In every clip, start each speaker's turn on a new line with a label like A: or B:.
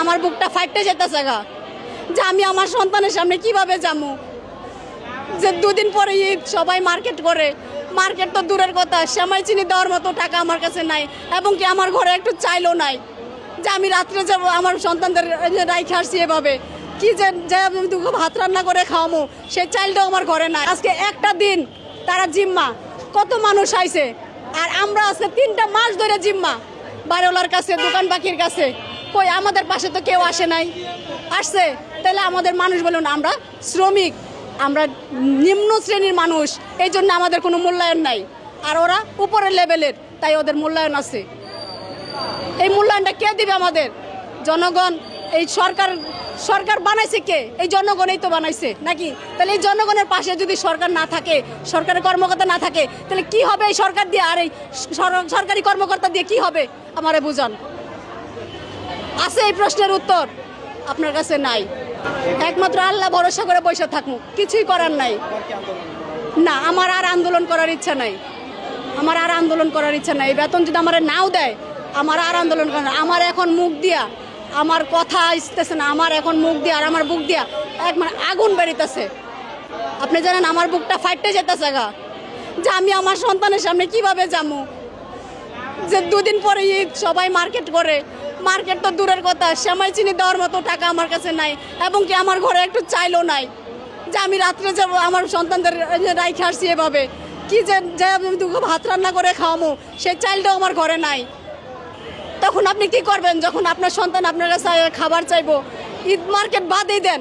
A: আমার বুকটা ফাইটতে যেতেছে গা। যে আমি আমার সন্তানের সামনে কীভাবে যাব যে দুদিন পরে ঈদ সবাই মার্কেট করে। মার্কেট তো দূরের কথা সেমাই চিনি দেওয়ার মতো টাকা আমার কাছে নাই এবং কি আমার ঘরে একটু চাইলেও নাই। যে আমি রাত্রে যাব, আমার সন্তানদের রাইখে আসছি এভাবে। কি যে যে আমি দুটো ভাত রান্না করে খাওয়ামো সেই চাইলটাও আমার ঘরে নাই। আজকে একটা দিন তারা জিম্মা, কত মানুষ আইছে। আর আমরা আজকে তিনটা মাস ধরে জিম্মা, বাড়িওয়ালার কাছে, দোকান বাকির কাছে। কই আমাদের পাশে তো কেউ আসে নাই। আসছে? তাহলে আমাদের মানুষ বলুন আমরা শ্রমিক, আমরা নিম্ন শ্রেণির মানুষ, এই জন্য আমাদের কোনো মূল্যায়ন নাই। আর ওরা উপরের লেভেলের, তাই ওদের মূল্যায়ন আছে। এই মূল্যায়নটা কে দিবে আমাদের? জনগণ, এই সরকার সরকার বানাইছে কে? এই জনগণই তো বানাইছে, নাকি? তাহলে এই জনগণের পাশে যদি সরকার না থাকে, সরকারের কর্মকর্তা না থাকে, তাহলে কি হবে এই সরকার দিয়ে? আর এই সরকারি কর্মকর্তা দিয়ে কি হবে? আমারে বুঝান। আছে এই প্রশ্নের উত্তর? আপনার কাছে নাই। একমাত্র আল্লাহ ভরসা করে বসে থাকব কিছুই করার নাই। না, আমার আর আন্দোলন করার ইচ্ছা নাই। আমার আর আন্দোলন করার ইচ্ছা নাই। বেতন যদি আমার নাও দেয়, আমার আর আন্দোলন করার। আমার এখন মুখ দিয়া, আমার কথা আসতেছে না, আমার এখন মুখ দিয়া আর আমার বুক দিয়া এক মানে আগুন বেরিতেছে। আপনি জানেন আমার বুকটা ফাইটতে যেতেছে গা। যে আমি আমার সন্তানের সামনে কীভাবে যাব যে দুদিন পরে ঈদ, সবাই মার্কেট করে মার্কেট তো দূরের কথা। সেমাই চিনি দেওয়ার মতো টাকা আমার কাছে নাই এবং কি আমার ঘরে একটু চাইলেও নাই যে আমি রাত্রে যাব, আমার সন্তানদের রাইখে আসছি এভাবে। কি যে যে আমি দুটো ভাত রান্না করে খাওয়ামো সেই চাইলটাও আমার ঘরে নাই। তখন আপনি কি করবেন? যখন আপনার সন্তান আপনার কাছে খাবার চাইব, ঈদ মার্কেট বাদই দেন।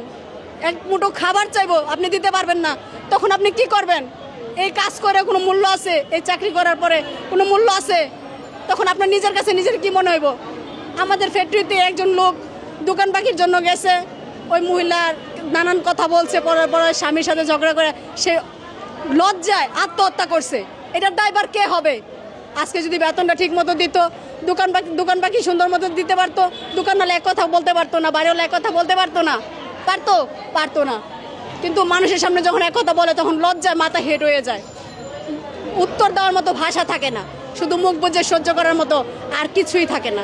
A: এক মুঠো খাবার চাইব, আপনি দিতে পারবেন না। তখন আপনি কি করবেন? এই কাজ করে কোনো মূল্য আছে? এই চাকরি করার পরে কোনো মূল্য আছে? তখন আপনার নিজের কাছে নিজের কি মনে হইব? আমাদের ফ্যাক্টরিতে একজন লোক দোকান পাখির জন্য গেছে। ওই মহিলার নানান কথা বলছে, পরে পরে স্বামীর সাথে ঝগড়া করে। সে লজ্জায় আত্মহত্যা করছে। এটার দায়বার কে হবে? আজকে যদি বেতনটা ঠিক মতো দিত, দোকান পাখি দোকান পাখি সুন্দর মতো দিতে পারতো দোকানওয়ালা এক কথা বলতে পারতো না, বাড়িওয়ালা এক কথা বলতে পারতো না। পারতো? পারতো না। কিন্তু মানুষের সামনে যখন এক কথা বলে, তখন লজ্জায় মাথা হেট হয়ে যায়। উত্তর দেওয়ার মতো ভাষা থাকে না। শুধু মুখ বুঝে সহ্য করার মতো আর কিছুই থাকে না।